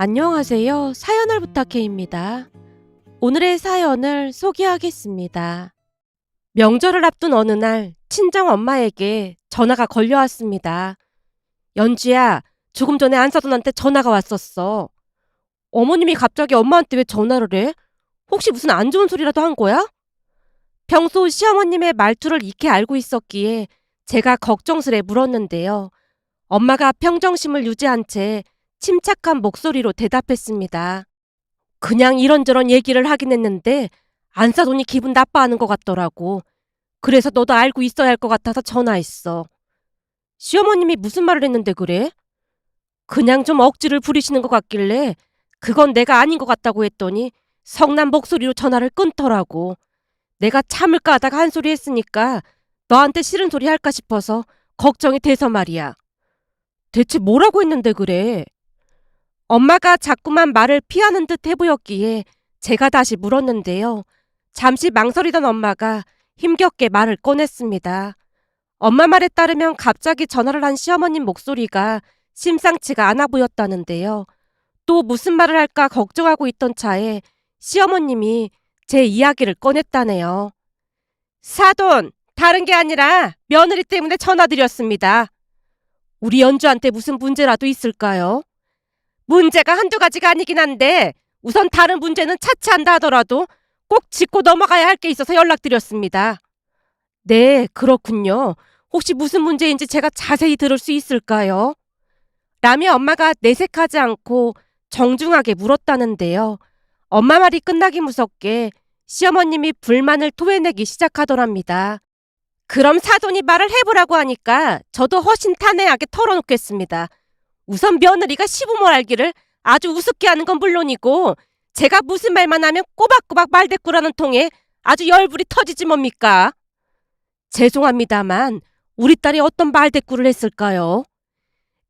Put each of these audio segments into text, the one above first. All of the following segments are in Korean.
안녕하세요. 사연을 부탁해입니다. 오늘의 사연을 소개하겠습니다. 명절을 앞둔 어느 날 친정 엄마에게 전화가 걸려왔습니다. 연주야, 조금 전에 안사돈한테 전화가 왔었어. 어머님이 갑자기 엄마한테 왜 전화를 해? 혹시 무슨 안 좋은 소리라도 한 거야? 평소 시어머님의 말투를 익히 알고 있었기에 제가 걱정스레 물었는데요. 엄마가 평정심을 유지한 채 침착한 목소리로 대답했습니다. 그냥 이런저런 얘기를 하긴 했는데 안 사돈이 기분 나빠하는 것 같더라고. 그래서 너도 알고 있어야 할 것 같아서 전화했어. 시어머님이 무슨 말을 했는데 그래? 그냥 좀 억지를 부리시는 것 같길래 그건 내가 아닌 것 같다고 했더니 성난 목소리로 전화를 끊더라고. 내가 참을까 하다가 한 소리 했으니까 너한테 싫은 소리 할까 싶어서 걱정이 돼서 말이야. 대체 뭐라고 했는데 그래? 엄마가 자꾸만 말을 피하는 듯 해보였기에 제가 다시 물었는데요. 잠시 망설이던 엄마가 힘겹게 말을 꺼냈습니다. 엄마 말에 따르면 갑자기 전화를 한 시어머님 목소리가 심상치가 않아 보였다는데요. 또 무슨 말을 할까 걱정하고 있던 차에 시어머님이 제 이야기를 꺼냈다네요. 사돈, 다른 게 아니라 며느리 때문에 전화드렸습니다. 우리 연주한테 무슨 문제라도 있을까요? 문제가 한두 가지가 아니긴 한데 우선 다른 문제는 차치한다 하더라도 꼭 짚고 넘어가야 할 게 있어서 연락드렸습니다. 네, 그렇군요. 혹시 무슨 문제인지 제가 자세히 들을 수 있을까요? 라며 엄마가 내색하지 않고 정중하게 물었다는데요. 엄마 말이 끝나기 무섭게 시어머님이 불만을 토해내기 시작하더랍니다. 그럼 사돈이 말을 해보라고 하니까 저도 훨씬 탄회하게 털어놓겠습니다. 우선 며느리가 시부모 알기를 아주 우습게 하는 건 물론이고 제가 무슨 말만 하면 꼬박꼬박 말대꾸라는 통에 아주 열불이 터지지 뭡니까? 죄송합니다만 우리 딸이 어떤 말대꾸를 했을까요?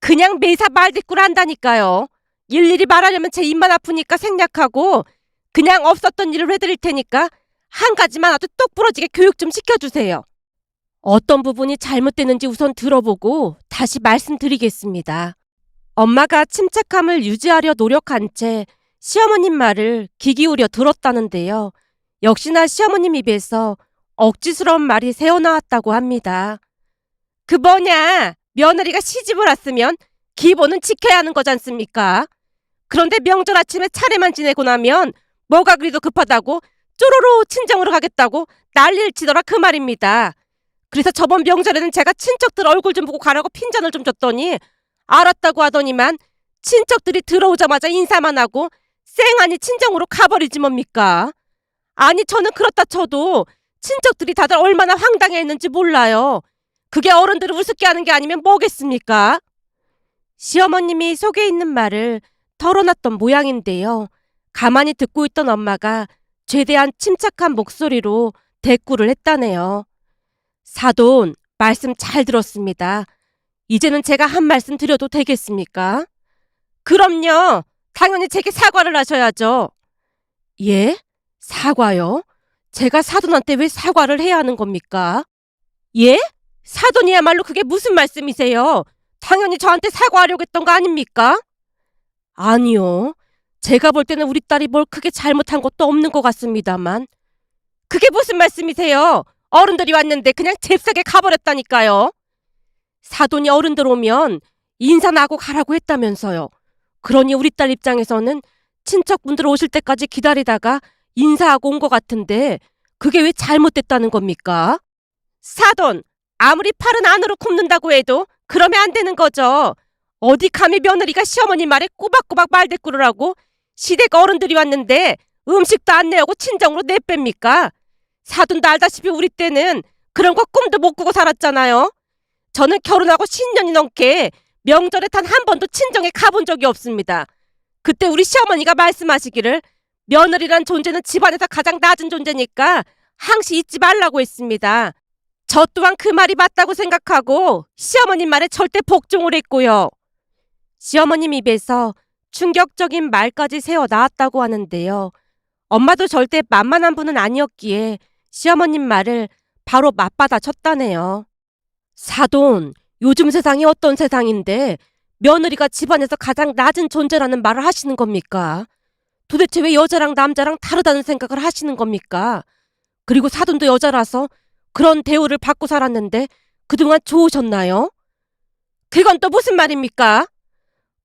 그냥 매사 말대꾸를 한다니까요. 일일이 말하려면 제 입만 아프니까 생략하고 그냥 없었던 일을 해드릴 테니까 한 가지만 아주 똑 부러지게 교육 좀 시켜주세요. 어떤 부분이 잘못되는지 우선 들어보고 다시 말씀드리겠습니다. 엄마가 침착함을 유지하려 노력한 채 시어머님 말을 귀 기울여 들었다는데요. 역시나 시어머님 입에서 억지스러운 말이 새어나왔다고 합니다. 그 뭐냐? 며느리가 시집을 왔으면 기본은 지켜야 하는 거지 않습니까? 그런데 명절 아침에 차례만 지내고 나면 뭐가 그리도 급하다고 쪼로로 친정으로 가겠다고 난리를 치더라 그 말입니다. 그래서 저번 명절에는 제가 친척들 얼굴 좀 보고 가라고 핀잔을 좀 줬더니 알았다고 하더니만 친척들이 들어오자마자 인사만 하고 쌩하니 친정으로 가버리지 뭡니까? 아니 저는 그렇다 쳐도 친척들이 다들 얼마나 황당해했는지 몰라요. 그게 어른들을 우습게 하는 게 아니면 뭐겠습니까? 시어머님이 속에 있는 말을 털어놨던 모양인데요. 가만히 듣고 있던 엄마가 최대한 침착한 목소리로 대꾸를 했다네요. 사돈, 말씀 잘 들었습니다. 이제는 제가 한 말씀 드려도 되겠습니까? 그럼요. 당연히 제게 사과를 하셔야죠. 예? 사과요? 제가 사돈한테 왜 사과를 해야 하는 겁니까? 예? 사돈이야말로 그게 무슨 말씀이세요? 당연히 저한테 사과하려고 했던 거 아닙니까? 아니요. 제가 볼 때는 우리 딸이 뭘 크게 잘못한 것도 없는 것 같습니다만. 그게 무슨 말씀이세요? 어른들이 왔는데 그냥 잽싸게 가버렸다니까요. 사돈이 어른들 오면 인사나 하고 가라고 했다면서요. 그러니 우리 딸 입장에서는 친척분들 오실 때까지 기다리다가 인사하고 온 것 같은데 그게 왜 잘못됐다는 겁니까? 사돈, 아무리 팔은 안으로 굽는다고 해도 그러면 안 되는 거죠. 어디 감히 며느리가 시어머니 말에 꼬박꼬박 말대꾸를 하고 시댁 어른들이 왔는데 음식도 안 내오고 친정으로 내뺍니까? 사돈도 알다시피 우리 때는 그런 거 꿈도 못 꾸고 살았잖아요. 저는 결혼하고 10년이 넘게 명절에 단 한 번도 친정에 가본 적이 없습니다. 그때 우리 시어머니가 말씀하시기를 며느리란 존재는 집안에서 가장 낮은 존재니까 항시 잊지 말라고 했습니다. 저 또한 그 말이 맞다고 생각하고 시어머님 말에 절대 복종을 했고요. 시어머님 입에서 충격적인 말까지 새어 나왔다고 하는데요. 엄마도 절대 만만한 분은 아니었기에 시어머님 말을 바로 맞받아 쳤다네요. 사돈, 요즘 세상이 어떤 세상인데 며느리가 집안에서 가장 낮은 존재라는 말을 하시는 겁니까? 도대체 왜 여자랑 남자랑 다르다는 생각을 하시는 겁니까? 그리고 사돈도 여자라서 그런 대우를 받고 살았는데 그동안 좋으셨나요? 그건 또 무슨 말입니까?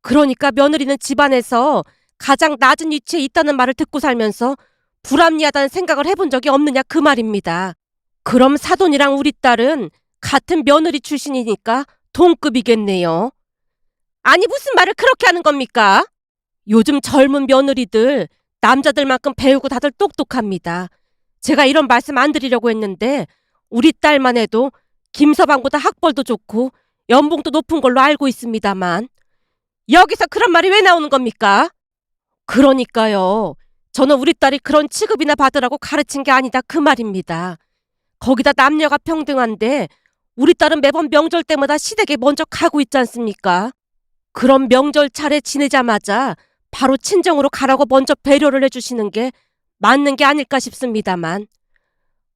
그러니까 며느리는 집안에서 가장 낮은 위치에 있다는 말을 듣고 살면서 불합리하다는 생각을 해본 적이 없느냐 그 말입니다. 그럼 사돈이랑 우리 딸은 같은 며느리 출신이니까 동급이겠네요. 아니 무슨 말을 그렇게 하는 겁니까? 요즘 젊은 며느리들 남자들만큼 배우고 다들 똑똑합니다. 제가 이런 말씀 안 드리려고 했는데 우리 딸만 해도 김서방보다 학벌도 좋고 연봉도 높은 걸로 알고 있습니다만 여기서 그런 말이 왜 나오는 겁니까? 그러니까요. 저는 우리 딸이 그런 취급이나 받으라고 가르친 게 아니다 그 말입니다. 거기다 남녀가 평등한데 우리 딸은 매번 명절 때마다 시댁에 먼저 가고 있지 않습니까? 그럼 명절 차례 지내자마자 바로 친정으로 가라고 먼저 배려를 해주시는 게 맞는 게 아닐까 싶습니다만.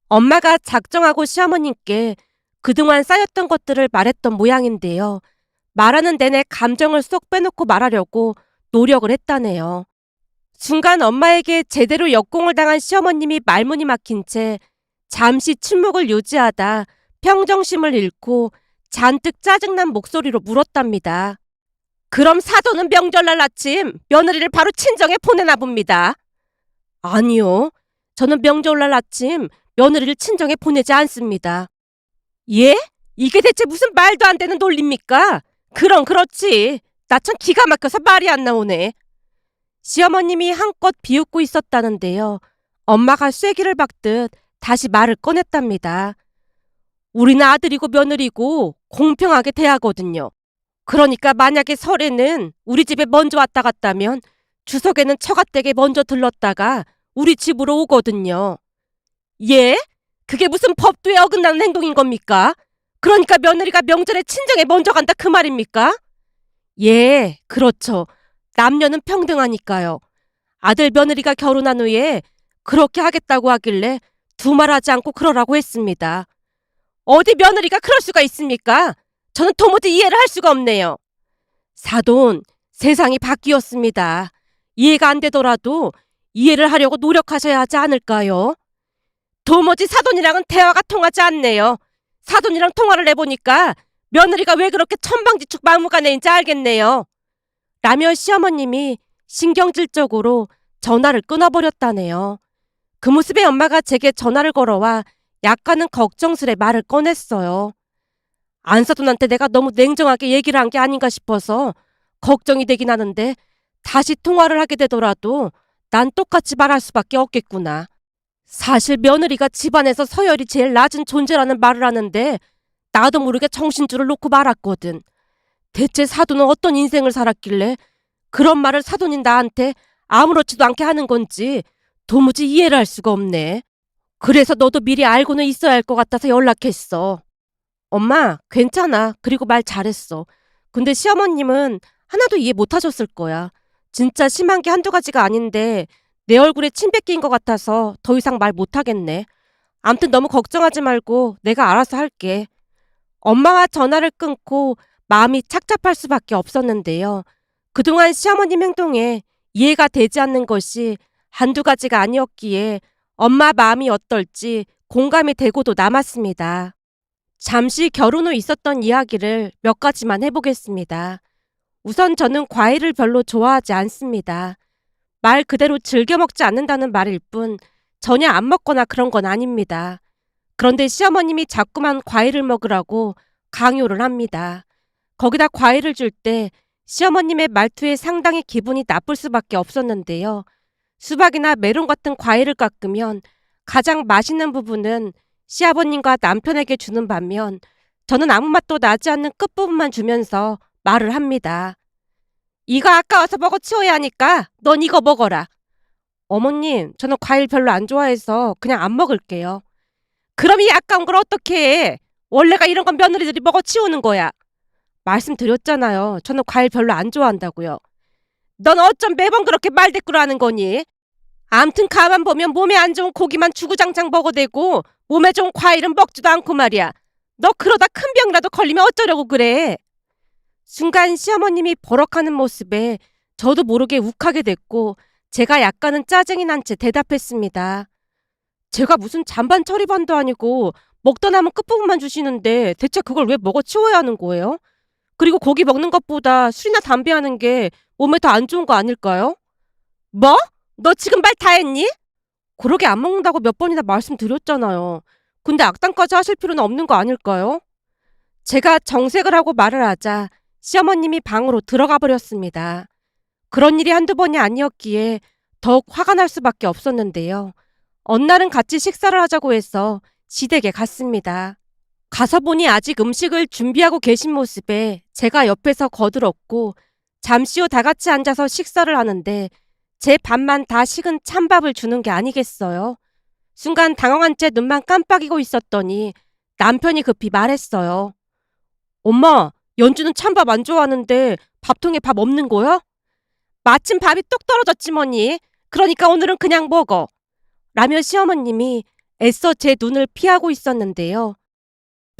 엄마가 작정하고 시어머님께 그동안 쌓였던 것들을 말했던 모양인데요. 말하는 내내 감정을 쏙 빼놓고 말하려고 노력을 했다네요. 순간 엄마에게 제대로 역공을 당한 시어머님이 말문이 막힌 채 잠시 침묵을 유지하다 평정심을 잃고 잔뜩 짜증난 목소리로 물었답니다. 그럼 사돈은 명절날 아침 며느리를 바로 친정에 보내나 봅니다. 아니요. 저는 명절날 아침 며느리를 친정에 보내지 않습니다. 예? 이게 대체 무슨 말도 안 되는 논리입니까? 그럼 그렇지. 나 참 기가 막혀서 말이 안 나오네. 시어머님이 한껏 비웃고 있었다는데요. 엄마가 쐐기를 박듯 다시 말을 꺼냈답니다. 우리는 아들이고 며느리고 공평하게 대하거든요. 그러니까 만약에 설에는 우리 집에 먼저 왔다 갔다면 추석에는 처갓댁에 먼저 들렀다가 우리 집으로 오거든요. 예? 그게 무슨 법도에 어긋나는 행동인 겁니까? 그러니까 며느리가 명절에 친정에 먼저 간다 그 말입니까? 예, 그렇죠. 남녀는 평등하니까요. 아들 며느리가 결혼한 후에 그렇게 하겠다고 하길래 두말하지 않고 그러라고 했습니다. 어디 며느리가 그럴 수가 있습니까? 저는 도무지 이해를 할 수가 없네요. 사돈, 세상이 바뀌었습니다. 이해가 안 되더라도 이해를 하려고 노력하셔야 하지 않을까요? 도무지 사돈이랑은 대화가 통하지 않네요. 사돈이랑 통화를 해보니까 며느리가 왜 그렇게 천방지축 막무가내인지 알겠네요. 라며 시어머님이 신경질적으로 전화를 끊어버렸다네요. 그 모습에 엄마가 제게 전화를 걸어와 약간은 걱정스레 말을 꺼냈어요. 안사돈한테 내가 너무 냉정하게 얘기를 한 게 아닌가 싶어서 걱정이 되긴 하는데 다시 통화를 하게 되더라도 난 똑같이 말할 수밖에 없겠구나. 사실 며느리가 집안에서 서열이 제일 낮은 존재라는 말을 하는데 나도 모르게 정신줄을 놓고 말았거든. 대체 사돈은 어떤 인생을 살았길래 그런 말을 사돈인 나한테 아무렇지도 않게 하는 건지 도무지 이해를 할 수가 없네. 그래서 너도 미리 알고는 있어야 할 것 같아서 연락했어. 엄마, 괜찮아. 그리고 말 잘했어. 근데 시어머님은 하나도 이해 못 하셨을 거야. 진짜 심한 게 한두 가지가 아닌데 내 얼굴에 침 뱉긴 것 같아서 더 이상 말 못 하겠네. 암튼 너무 걱정하지 말고 내가 알아서 할게. 엄마와 전화를 끊고 마음이 착잡할 수밖에 없었는데요. 그동안 시어머님 행동에 이해가 되지 않는 것이 한두 가지가 아니었기에 엄마 마음이 어떨지 공감이 되고도 남았습니다. 잠시 결혼 후 있었던 이야기를 몇 가지만 해보겠습니다. 우선 저는 과일을 별로 좋아하지 않습니다. 말 그대로 즐겨 먹지 않는다는 말일 뿐 전혀 안 먹거나 그런 건 아닙니다. 그런데 시어머님이 자꾸만 과일을 먹으라고 강요를 합니다. 거기다 과일을 줄 때 시어머님의 말투에 상당히 기분이 나쁠 수밖에 없었는데요. 수박이나 메론 같은 과일을 깎으면 가장 맛있는 부분은 시아버님과 남편에게 주는 반면 저는 아무 맛도 나지 않는 끝부분만 주면서 말을 합니다. 이거 아까워서 먹어 치워야 하니까 넌 이거 먹어라. 어머님, 저는 과일 별로 안 좋아해서 그냥 안 먹을게요. 그럼 이 아까운 걸 어떻게 해? 원래가 이런 건 며느리들이 먹어 치우는 거야. 말씀드렸잖아요. 저는 과일 별로 안 좋아한다고요. 넌 어쩜 매번 그렇게 말대꾸를 하는 거니? 암튼 가만 보면 몸에 안 좋은 고기만 주구장창 먹어대고 몸에 좋은 과일은 먹지도 않고 말이야. 너 그러다 큰 병이라도 걸리면 어쩌려고 그래? 순간 시어머님이 버럭하는 모습에 저도 모르게 욱하게 됐고 제가 약간은 짜증이 난 채 대답했습니다. 제가 무슨 잔반 처리반도 아니고 먹다 남은 끝부분만 주시는데 대체 그걸 왜 먹어 치워야 하는 거예요? 그리고 고기 먹는 것보다 술이나 담배 하는 게 몸에 더 안 좋은 거 아닐까요? 뭐? 너 지금 말 다 했니? 그러게 안 먹는다고 몇 번이나 말씀드렸잖아요. 근데 악당까지 하실 필요는 없는 거 아닐까요? 제가 정색을 하고 말을 하자 시어머님이 방으로 들어가 버렸습니다. 그런 일이 한두 번이 아니었기에 더욱 화가 날 수밖에 없었는데요. 어느 날은 같이 식사를 하자고 해서 시댁에 갔습니다. 가서 보니 아직 음식을 준비하고 계신 모습에 제가 옆에서 거들었고 잠시 후 다 같이 앉아서 식사를 하는데 제 밥만 다 식은 찬밥을 주는 게 아니겠어요. 순간 당황한 채 눈만 깜빡이고 있었더니 남편이 급히 말했어요. 엄마, 연주는 찬밥 안 좋아하는데 밥통에 밥 없는 거야? 마침 밥이 뚝 떨어졌지 뭐니. 그러니까 오늘은 그냥 먹어. 라며 시어머님이 애써 제 눈을 피하고 있었는데요.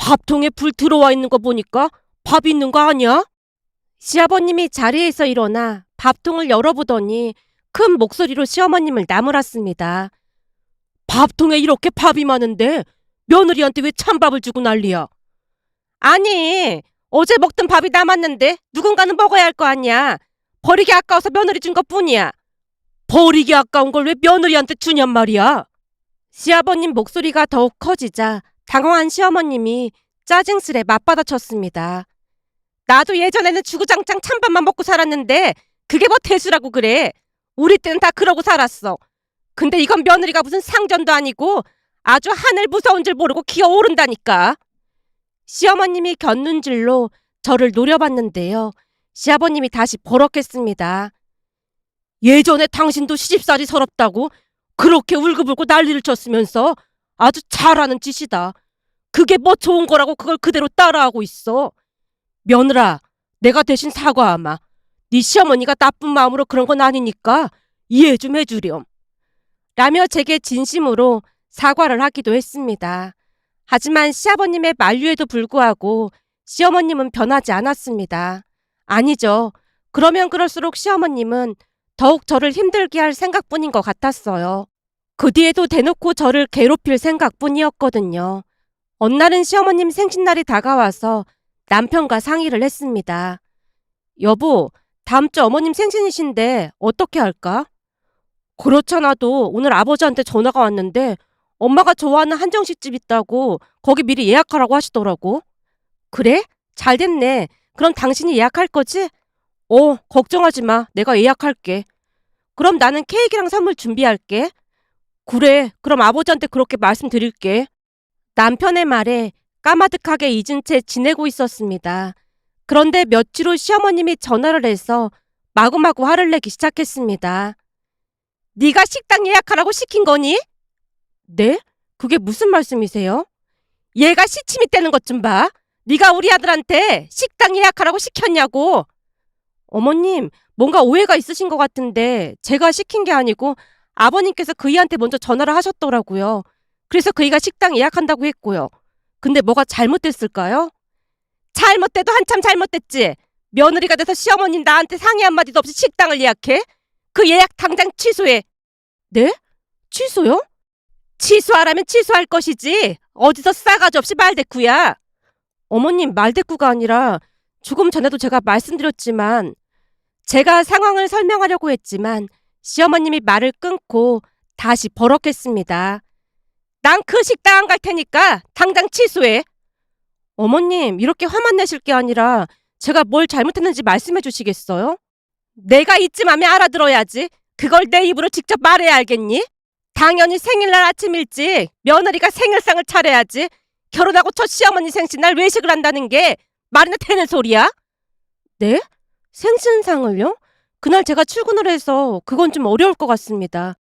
밥통에 불 들어와 있는 거 보니까 밥 있는 거 아니야? 시아버님이 자리에서 일어나 밥통을 열어보더니 큰 목소리로 시어머님을 나무랐습니다. 밥통에 이렇게 밥이 많은데 며느리한테 왜 찬밥을 주고 난리야? 아니, 어제 먹던 밥이 남았는데 누군가는 먹어야 할 거 아니야. 버리기 아까워서 며느리 준 것 뿐이야. 버리기 아까운 걸 왜 며느리한테 주냔 말이야. 시아버님 목소리가 더욱 커지자 당황한 시어머님이 짜증스레 맞받아쳤습니다. 나도 예전에는 주구장창 찬밥만 먹고 살았는데 그게 뭐 대수라고 그래. 우리 때는 다 그러고 살았어. 근데 이건 며느리가 무슨 상전도 아니고 아주 하늘 무서운 줄 모르고 기어오른다니까. 시어머님이 곁눈질로 저를 노려봤는데요. 시아버님이 다시 버럭했습니다. 예전에 당신도 시집살이 서럽다고 그렇게 울고불고 난리를 쳤으면서 아주 잘하는 짓이다. 그게 뭐 좋은 거라고 그걸 그대로 따라하고 있어. 며느라, 내가 대신 사과하마. 네 시어머니가 나쁜 마음으로 그런 건 아니니까 이해 좀 해주렴. 라며 제게 진심으로 사과를 하기도 했습니다. 하지만 시아버님의 만류에도 불구하고 시어머님은 변하지 않았습니다. 아니죠. 그러면 그럴수록 시어머님은 더욱 저를 힘들게 할 생각뿐인 것 같았어요. 그 뒤에도 대놓고 저를 괴롭힐 생각뿐이었거든요. 어느 날은 시어머님 생신날이 다가와서 남편과 상의를 했습니다. 여보, 다음 주 어머님 생신이신데 어떻게 할까? 그렇잖아도 오늘 아버지한테 전화가 왔는데 엄마가 좋아하는 한정식집 있다고 거기 미리 예약하라고 하시더라고. 그래? 잘 됐네. 그럼 당신이 예약할 거지? 어, 걱정하지 마. 내가 예약할게. 그럼 나는 케이크랑 선물 준비할게. 그래, 그럼 아버지한테 그렇게 말씀드릴게. 남편의 말에 까마득하게 잊은 채 지내고 있었습니다. 그런데 며칠 후 시어머님이 전화를 해서 마구마구 화를 내기 시작했습니다. 네가 식당 예약하라고 시킨 거니? 네? 그게 무슨 말씀이세요? 얘가 시침이 떼는 것 좀 봐. 네가 우리 아들한테 식당 예약하라고 시켰냐고. 어머님, 뭔가 오해가 있으신 것 같은데 제가 시킨 게 아니고 아버님께서 그이한테 먼저 전화를 하셨더라고요. 그래서 그이가 식당 예약한다고 했고요. 근데 뭐가 잘못됐을까요? 잘못돼도 한참 잘못됐지. 며느리가 돼서 시어머님 나한테 상의 한마디도 없이 식당을 예약해? 그 예약 당장 취소해. 네? 취소요? 취소하라면 취소할 것이지. 어디서 싸가지 없이 말대꾸야. 어머님 말대꾸가 아니라 조금 전에도 제가 말씀드렸지만 제가 상황을 설명하려고 했지만 시어머님이 말을 끊고 다시 버럭했습니다. 난 그 식당 안 갈 테니까 당장 취소해. 어머님 이렇게 화만 내실 게 아니라 제가 뭘 잘못했는지 말씀해 주시겠어요? 내가 이쯤 하면 알아들어야지. 그걸 내 입으로 직접 말해야 알겠니? 당연히 생일날 아침 일찍 며느리가 생일상을 차려야지. 결혼하고 첫 시어머니 생신날 외식을 한다는 게 말이나 되는 소리야? 네? 생신상을요? 그날 제가 출근을 해서 그건 좀 어려울 것 같습니다.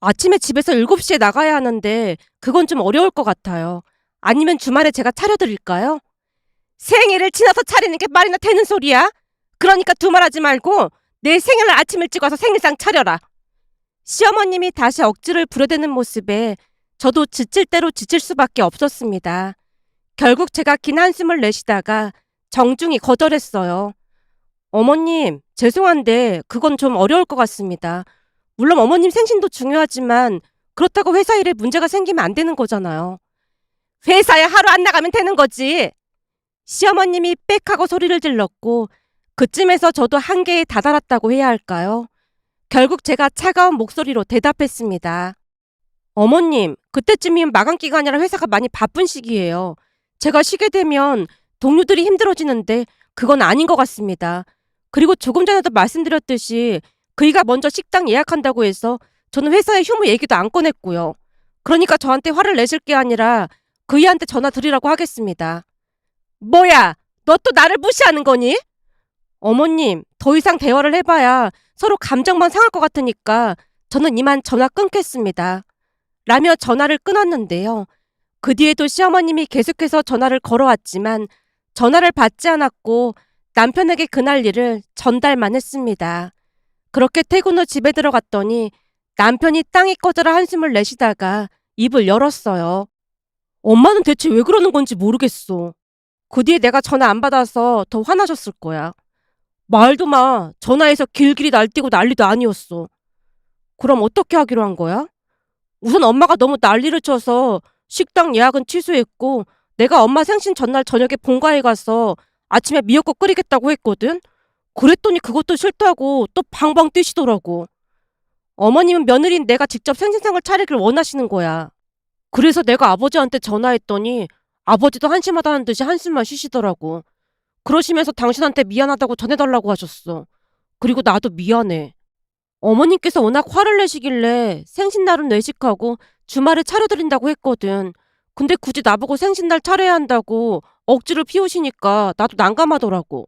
아침에 집에서 7시에 나가야 하는데 그건 좀 어려울 것 같아요. 아니면 주말에 제가 차려드릴까요? 생일을 지나서 차리는 게 말이나 되는 소리야? 그러니까 두말하지 말고 내 생일날 아침 일찍 와서 생일상 차려라. 시어머님이 다시 억지를 부려대는 모습에 저도 지칠 대로 지칠 수밖에 없었습니다. 결국 제가 긴 한숨을 내쉬다가 정중히 거절했어요. 어머님, 죄송한데 그건 좀 어려울 것 같습니다. 물론 어머님 생신도 중요하지만 그렇다고 회사 일에 문제가 생기면 안 되는 거잖아요. 회사에 하루 안 나가면 되는 거지. 시어머님이 빽 하고 소리를 질렀고 그쯤에서 저도 한계에 다다랐다고 해야 할까요? 결국 제가 차가운 목소리로 대답했습니다. 어머님, 그때쯤이면 마감 기간이라 회사가 많이 바쁜 시기예요. 제가 쉬게 되면 동료들이 힘들어지는데 그건 아닌 것 같습니다. 그리고 조금 전에도 말씀드렸듯이 그이가 먼저 식당 예약한다고 해서 저는 회사의 휴무 얘기도 안 꺼냈고요. 그러니까 저한테 화를 내실 게 아니라 그이한테 전화 드리라고 하겠습니다. 뭐야, 너 또 나를 무시하는 거니? 어머님, 더 이상 대화를 해봐야 서로 감정만 상할 것 같으니까 저는 이만 전화 끊겠습니다. 라며 전화를 끊었는데요. 그 뒤에도 시어머님이 계속해서 전화를 걸어왔지만 전화를 받지 않았고 남편에게 그날 일을 전달만 했습니다. 그렇게 퇴근 후 집에 들어갔더니 남편이 땅이 꺼져라 한숨을 내쉬다가 입을 열었어요. 엄마는 대체 왜 그러는 건지 모르겠어. 그 뒤에 내가 전화 안 받아서 더 화나셨을 거야. 말도 마. 전화해서 길길이 날뛰고 난리도 아니었어. 그럼 어떻게 하기로 한 거야? 우선 엄마가 너무 난리를 쳐서 식당 예약은 취소했고 내가 엄마 생신 전날 저녁에 본가에 가서 아침에 미역국 끓이겠다고 했거든. 그랬더니 그것도 싫다고 또 방방 뛰시더라고. 어머님은 며느리인 내가 직접 생신상을 차리길 원하시는 거야. 그래서 내가 아버지한테 전화했더니 아버지도 한심하다는 듯이 한숨만 쉬시더라고. 그러시면서 당신한테 미안하다고 전해달라고 하셨어. 그리고 나도 미안해. 어머님께서 워낙 화를 내시길래 생신날은 외식하고 주말에 차려드린다고 했거든. 근데 굳이 나보고 생신날 차려야 한다고 억지를 피우시니까 나도 난감하더라고.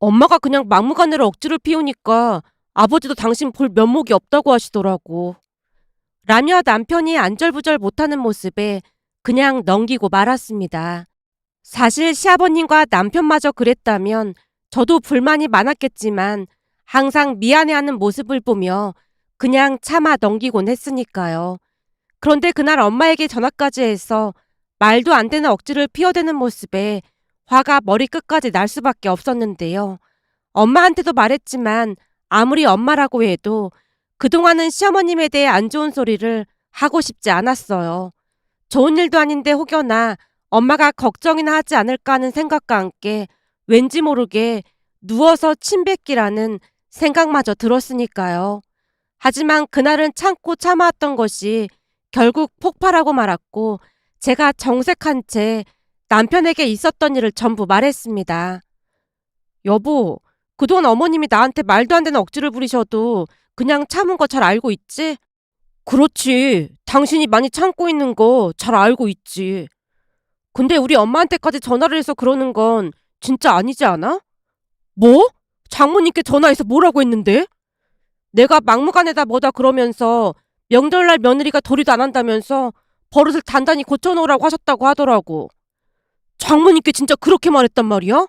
엄마가 그냥 막무가내로 억지를 피우니까 아버지도 당신 볼 면목이 없다고 하시더라고. 라며 남편이 안절부절 못하는 모습에 그냥 넘기고 말았습니다. 사실 시아버님과 남편마저 그랬다면 저도 불만이 많았겠지만 항상 미안해하는 모습을 보며 그냥 참아 넘기곤 했으니까요. 그런데 그날 엄마에게 전화까지 해서 말도 안 되는 억지를 피워대는 모습에 화가 머리끝까지 날 수밖에 없었는데요. 엄마한테도 말했지만 아무리 엄마라고 해도 그동안은 시어머님에 대해 안 좋은 소리를 하고 싶지 않았어요. 좋은 일도 아닌데 혹여나 엄마가 걱정이나 하지 않을까 하는 생각과 함께 왠지 모르게 누워서 침 뱉기라는 생각마저 들었으니까요. 하지만 그날은 참고 참아왔던 것이 결국 폭발하고 말았고 제가 정색한 채 남편에게 있었던 일을 전부 말했습니다. 여보, 그동안 어머님이 나한테 말도 안 되는 억지를 부리셔도 그냥 참은 거 잘 알고 있지? 그렇지. 당신이 많이 참고 있는 거 잘 알고 있지. 근데 우리 엄마한테까지 전화를 해서 그러는 건 진짜 아니지 않아? 뭐? 장모님께 전화해서 뭐라고 했는데? 내가 막무가내다 뭐다 그러면서 명절날 며느리가 도리도 안 한다면서 버릇을 단단히 고쳐놓으라고 하셨다고 하더라고. 장모님께 진짜 그렇게 말했단 말이야?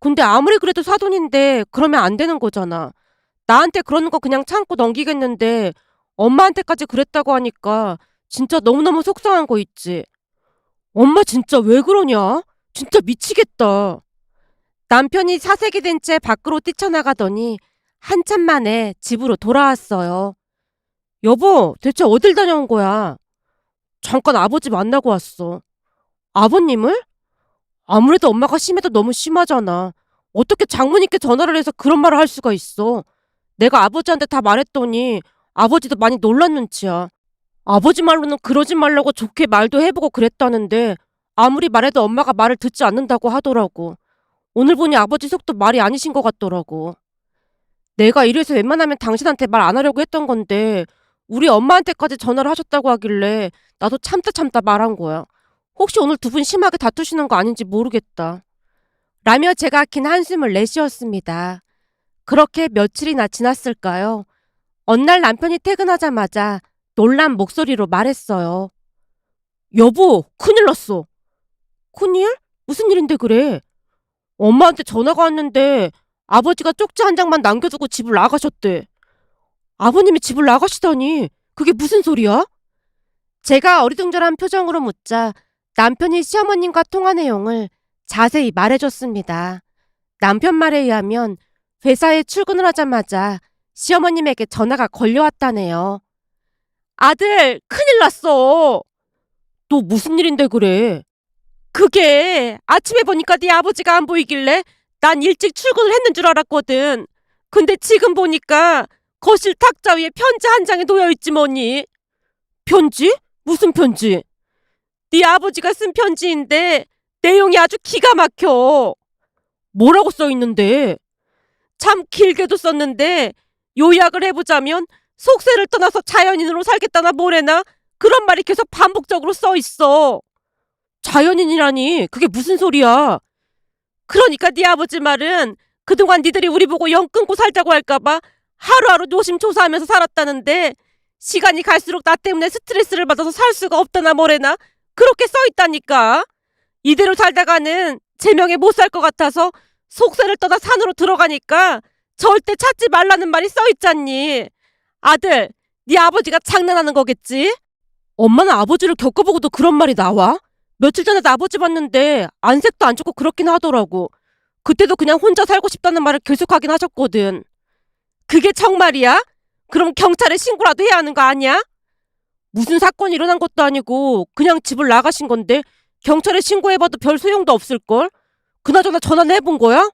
근데 아무리 그래도 사돈인데 그러면 안 되는 거잖아. 나한테 그러는 거 그냥 참고 넘기겠는데 엄마한테까지 그랬다고 하니까 진짜 너무너무 속상한 거 있지. 엄마 진짜 왜 그러냐? 진짜 미치겠다. 남편이 사색이 된 채 밖으로 뛰쳐나가더니 한참 만에 집으로 돌아왔어요. 여보, 대체 어딜 다녀온 거야? 잠깐 아버지 만나고 왔어. 아버님을? 아무래도 엄마가 심해도 너무 심하잖아. 어떻게 장모님께 전화를 해서 그런 말을 할 수가 있어. 내가 아버지한테 다 말했더니 아버지도 많이 놀란 눈치야. 아버지 말로는 그러지 말라고 좋게 말도 해보고 그랬다는데 아무리 말해도 엄마가 말을 듣지 않는다고 하더라고. 오늘 보니 아버지 속도 말이 아니신 것 같더라고. 내가 이래서 웬만하면 당신한테 말 안 하려고 했던 건데 우리 엄마한테까지 전화를 하셨다고 하길래 나도 참다 참다 말한 거야. 혹시 오늘 두 분 심하게 다투시는 거 아닌지 모르겠다. 라며 제가 긴 한숨을 내쉬었습니다. 그렇게 며칠이나 지났을까요? 어느 날 남편이 퇴근하자마자 놀란 목소리로 말했어요. 여보, 큰일 났어. 큰일? 무슨 일인데 그래? 엄마한테 전화가 왔는데 아버지가 쪽지 한 장만 남겨두고 집을 나가셨대. 아버님이 집을 나가시다니 그게 무슨 소리야? 제가 어리둥절한 표정으로 묻자 남편이 시어머님과 통화 내용을 자세히 말해줬습니다. 남편 말에 의하면 회사에 출근을 하자마자 시어머님에게 전화가 걸려왔다네요. 아들, 큰일 났어. 또 무슨 일인데 그래? 그게 아침에 보니까 네 아버지가 안 보이길래 난 일찍 출근을 했는 줄 알았거든. 근데 지금 보니까 거실 탁자 위에 편지 한 장이 놓여 있지 뭐니. 편지? 무슨 편지? 네 아버지가 쓴 편지인데 내용이 아주 기가 막혀. 뭐라고 써 있는데? 참 길게도 썼는데 요약을 해보자면 속세를 떠나서 자연인으로 살겠다나 뭐래나 그런 말이 계속 반복적으로 써 있어. 자연인이라니 그게 무슨 소리야? 그러니까 네 아버지 말은 그동안 니들이 우리 보고 영 끊고 살자고 할까봐 하루하루 노심초사하면서 살았다는데 시간이 갈수록 나 때문에 스트레스를 받아서 살 수가 없다나 뭐래나 그렇게 써 있다니까. 이대로 살다가는 제명에 못 살 것 같아서 속세를 떠나 산으로 들어가니까 절대 찾지 말라는 말이 써 있잖니. 아들, 네 아버지가 장난하는 거겠지? 엄마는 아버지를 겪어보고도 그런 말이 나와? 며칠 전에 나 아버지 봤는데 안색도 안 좋고 그렇긴 하더라고. 그때도 그냥 혼자 살고 싶다는 말을 계속하긴 하셨거든. 그게 정말이야? 그럼 경찰에 신고라도 해야 하는 거 아니야? 무슨 사건이 일어난 것도 아니고 그냥 집을 나가신 건데 경찰에 신고해봐도 별 소용도 없을걸? 그나저나 전화는 해본 거야?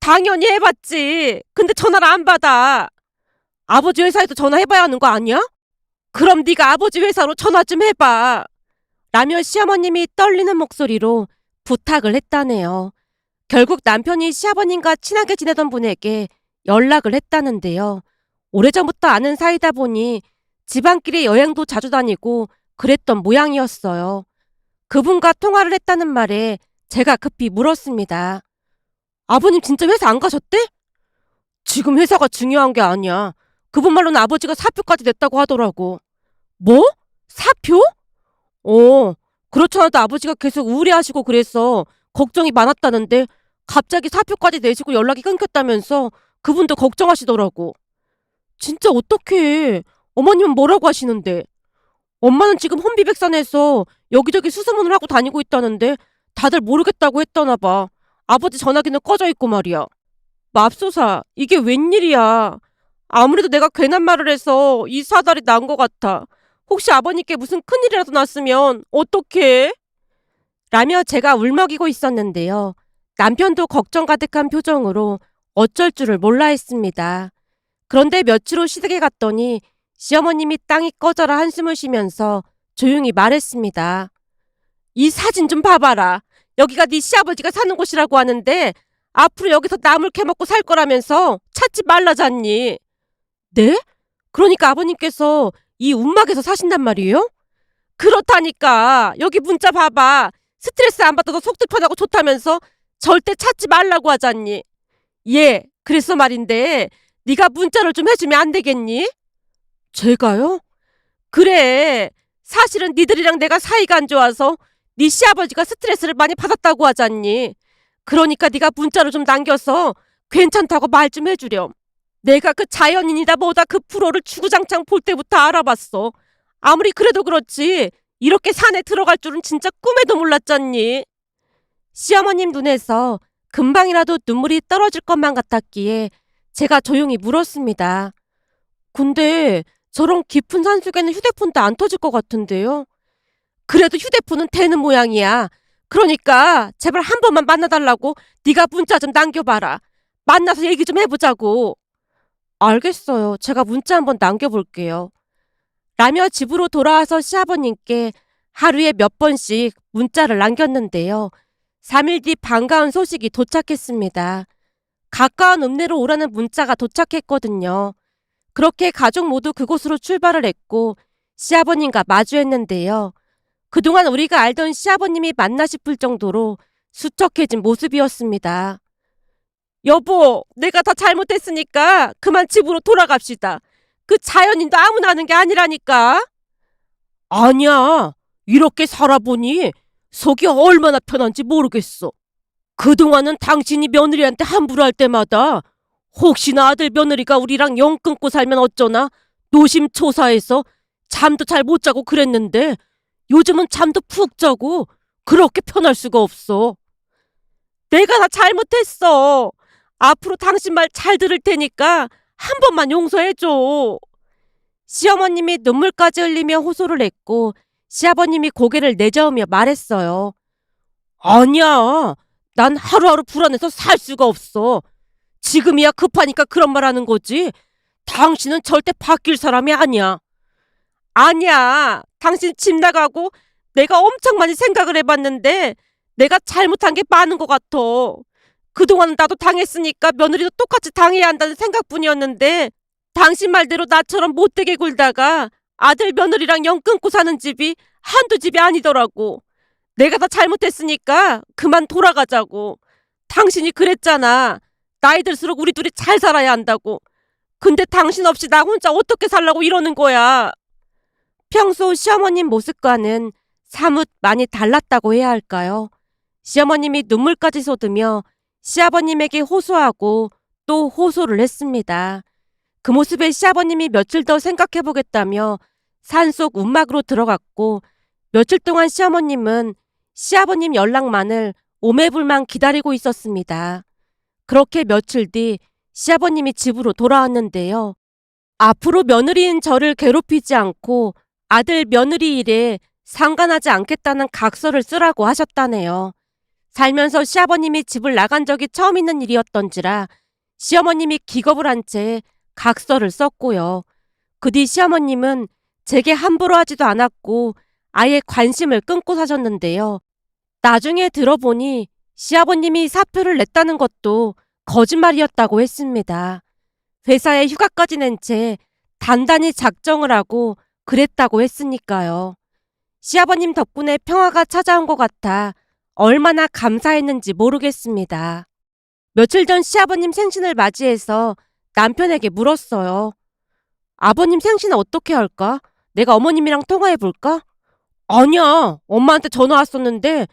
당연히 해봤지. 근데 전화를 안 받아. 아버지 회사에도 전화해봐야 하는 거 아니야? 그럼 네가 아버지 회사로 전화 좀 해봐. 라며 시어머님이 떨리는 목소리로 부탁을 했다네요. 결국 남편이 시아버님과 친하게 지내던 분에게 연락을 했다는데요. 오래전부터 아는 사이다 보니 집안끼리 여행도 자주 다니고 그랬던 모양이었어요. 그분과 통화를 했다는 말에 제가 급히 물었습니다. 아버님 진짜 회사 안 가셨대? 지금 회사가 중요한 게 아니야. 그분 말로는 아버지가 사표까지 냈다고 하더라고. 뭐? 사표? 어, 그렇잖아도 아버지가 계속 우울해하시고 그래서 걱정이 많았다는데 갑자기 사표까지 내시고 연락이 끊겼다면서 그분도 걱정하시더라고. 진짜 어떡해. 어머님은 뭐라고 하시는데? 엄마는 지금 혼비백산에서 여기저기 수소문을 하고 다니고 있다는데 다들 모르겠다고 했다나 봐. 아버지 전화기는 꺼져 있고 말이야. 맙소사, 이게 웬일이야. 아무래도 내가 괜한 말을 해서 이 사달이 난 것 같아. 혹시 아버님께 무슨 큰일이라도 났으면 어떡해? 라며 제가 울먹이고 있었는데요. 남편도 걱정 가득한 표정으로 어쩔 줄을 몰라 했습니다. 그런데 며칠 후 시댁에 갔더니 시어머님이 땅이 꺼져라 한숨을 쉬면서 조용히 말했습니다. 이 사진 좀 봐봐라. 여기가 네 시아버지가 사는 곳이라고 하는데 앞으로 여기서 나물 캐먹고 살 거라면서 찾지 말라잖니. 네? 그러니까 아버님께서 이 움막에서 사신단 말이에요? 그렇다니까. 여기 문자 봐봐. 스트레스 안 받아서 속도 편하고 좋다면서 절대 찾지 말라고 하잖니. 예, 그래서 말인데 네가 문자를 좀 해주면 안 되겠니? 제가요? 그래. 사실은 니들이랑 내가 사이가 안 좋아서 네 시아버지가 스트레스를 많이 받았다고 하잖니. 그러니까 네가 문자로 좀 남겨서 괜찮다고 말 좀 해주렴. 내가 그 자연인이다 뭐다 그 프로를 주구장창 볼 때부터 알아봤어. 아무리 그래도 그렇지 이렇게 산에 들어갈 줄은 진짜 꿈에도 몰랐잖니. 시어머님 눈에서 금방이라도 눈물이 떨어질 것만 같았기에 제가 조용히 물었습니다. 근데 저런 깊은 산속에는 휴대폰도 안 터질 것 같은데요. 그래도 휴대폰은 되는 모양이야. 그러니까 제발 한 번만 만나달라고 네가 문자 좀 남겨봐라. 만나서 얘기 좀 해보자고. 알겠어요. 제가 문자 한번 남겨볼게요. 라며 집으로 돌아와서 시아버님께 하루에 몇 번씩 문자를 남겼는데요. 3일 뒤 반가운 소식이 도착했습니다. 가까운 읍내로 오라는 문자가 도착했거든요. 그렇게 가족 모두 그곳으로 출발을 했고 시아버님과 마주했는데요. 그동안 우리가 알던 시아버님이 맞나 싶을 정도로 수척해진 모습이었습니다. 여보, 내가 다 잘못했으니까 그만 집으로 돌아갑시다. 그 자연인도 아무나 하는 게 아니라니까. 아니야. 이렇게 살아보니 속이 얼마나 편한지 모르겠어. 그동안은 당신이 며느리한테 함부로 할 때마다 혹시나 아들 며느리가 우리랑 영 끊고 살면 어쩌나 노심초사해서 잠도 잘 못 자고 그랬는데 요즘은 잠도 푹 자고 그렇게 편할 수가 없어. 내가 다 잘못했어. 앞으로 당신 말 잘 들을 테니까 한 번만 용서해줘. 시어머님이 눈물까지 흘리며 호소를 했고 시아버님이 고개를 내저으며 말했어요. 아니야. 난 하루하루 불안해서 살 수가 없어. 지금이야 급하니까 그런 말 하는 거지. 당신은 절대 바뀔 사람이 아니야. 아니야. 당신 집 나가고 내가 엄청 많이 생각을 해봤는데 내가 잘못한 게 많은 것 같아. 그동안 나도 당했으니까 며느리도 똑같이 당해야 한다는 생각뿐이었는데 당신 말대로 나처럼 못되게 굴다가 아들 며느리랑 영 끊고 사는 집이 한두 집이 아니더라고. 내가 다 잘못했으니까 그만 돌아가자고. 당신이 그랬잖아. 나이 들수록 우리 둘이 잘 살아야 한다고. 근데 당신 없이 나 혼자 어떻게 살라고 이러는 거야. 평소 시어머님 모습과는 사뭇 많이 달랐다고 해야 할까요? 시어머님이 눈물까지 쏟으며 시아버님에게 호소하고 또 호소를 했습니다. 그 모습에 시아버님이 며칠 더 생각해 보겠다며 산속 움막으로 들어갔고 며칠 동안 시어머님은 시아버님 연락만을 오매불만 기다리고 있었습니다. 그렇게 며칠 뒤 시아버님이 집으로 돌아왔는데요. 앞으로 며느리인 저를 괴롭히지 않고 아들 며느리 일에 상관하지 않겠다는 각서를 쓰라고 하셨다네요. 살면서 시아버님이 집을 나간 적이 처음 있는 일이었던지라 시어머님이 기겁을 한 채 각서를 썼고요. 그 뒤 시어머님은 제게 함부로 하지도 않았고 아예 관심을 끊고 사셨는데요. 나중에 들어보니 시아버님이 사표를 냈다는 것도 거짓말이었다고 했습니다. 회사에 휴가까지 낸 채 단단히 작정을 하고 그랬다고 했으니까요. 시아버님 덕분에 평화가 찾아온 것 같아 얼마나 감사했는지 모르겠습니다. 며칠 전 시아버님 생신을 맞이해서 남편에게 물었어요. 아버님 생신 어떻게 할까? 내가 어머님이랑 통화해 볼까? 아니야. 엄마한테 전화 왔었는데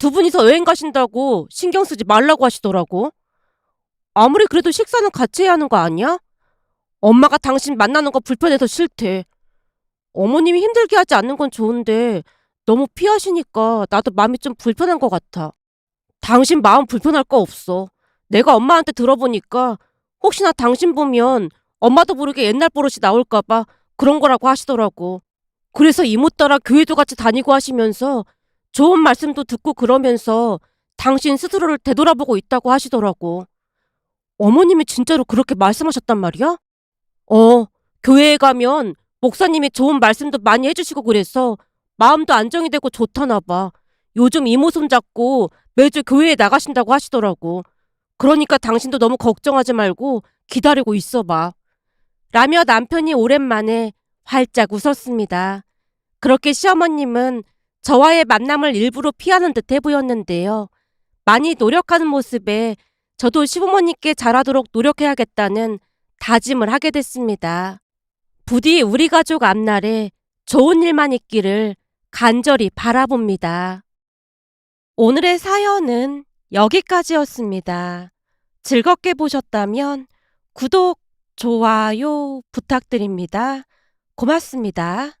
두 분이서 여행 가신다고 신경 쓰지 말라고 하시더라고. 아무리 그래도 식사는 같이 해야 하는 거 아니야? 엄마가 당신 만나는 거 불편해서 싫대. 어머님이 힘들게 하지 않는 건 좋은데 너무 피하시니까 나도 마음이 좀 불편한 것 같아. 당신 마음 불편할 거 없어. 내가 엄마한테 들어보니까 혹시나 당신 보면 엄마도 모르게 옛날 버릇이 나올까봐 그런 거라고 하시더라고. 그래서 이모 따라 교회도 같이 다니고 하시면서 좋은 말씀도 듣고 그러면서 당신 스스로를 되돌아보고 있다고 하시더라고. 어머님이 진짜로 그렇게 말씀하셨단 말이야? 어, 교회에 가면 목사님이 좋은 말씀도 많이 해주시고 그래서 마음도 안정이 되고 좋다나 봐. 요즘 이모 손 잡고 매주 교회에 나가신다고 하시더라고. 그러니까 당신도 너무 걱정하지 말고 기다리고 있어 봐. 라며 남편이 오랜만에 활짝 웃었습니다. 그렇게 시어머님은 저와의 만남을 일부러 피하는 듯해 보였는데요. 많이 노력하는 모습에 저도 시부모님께 잘하도록 노력해야겠다는 다짐을 하게 됐습니다. 부디 우리 가족 앞날에 좋은 일만 있기를 간절히 바라봅니다. 오늘의 사연은 여기까지였습니다. 즐겁게 보셨다면 구독, 좋아요 부탁드립니다. 고맙습니다.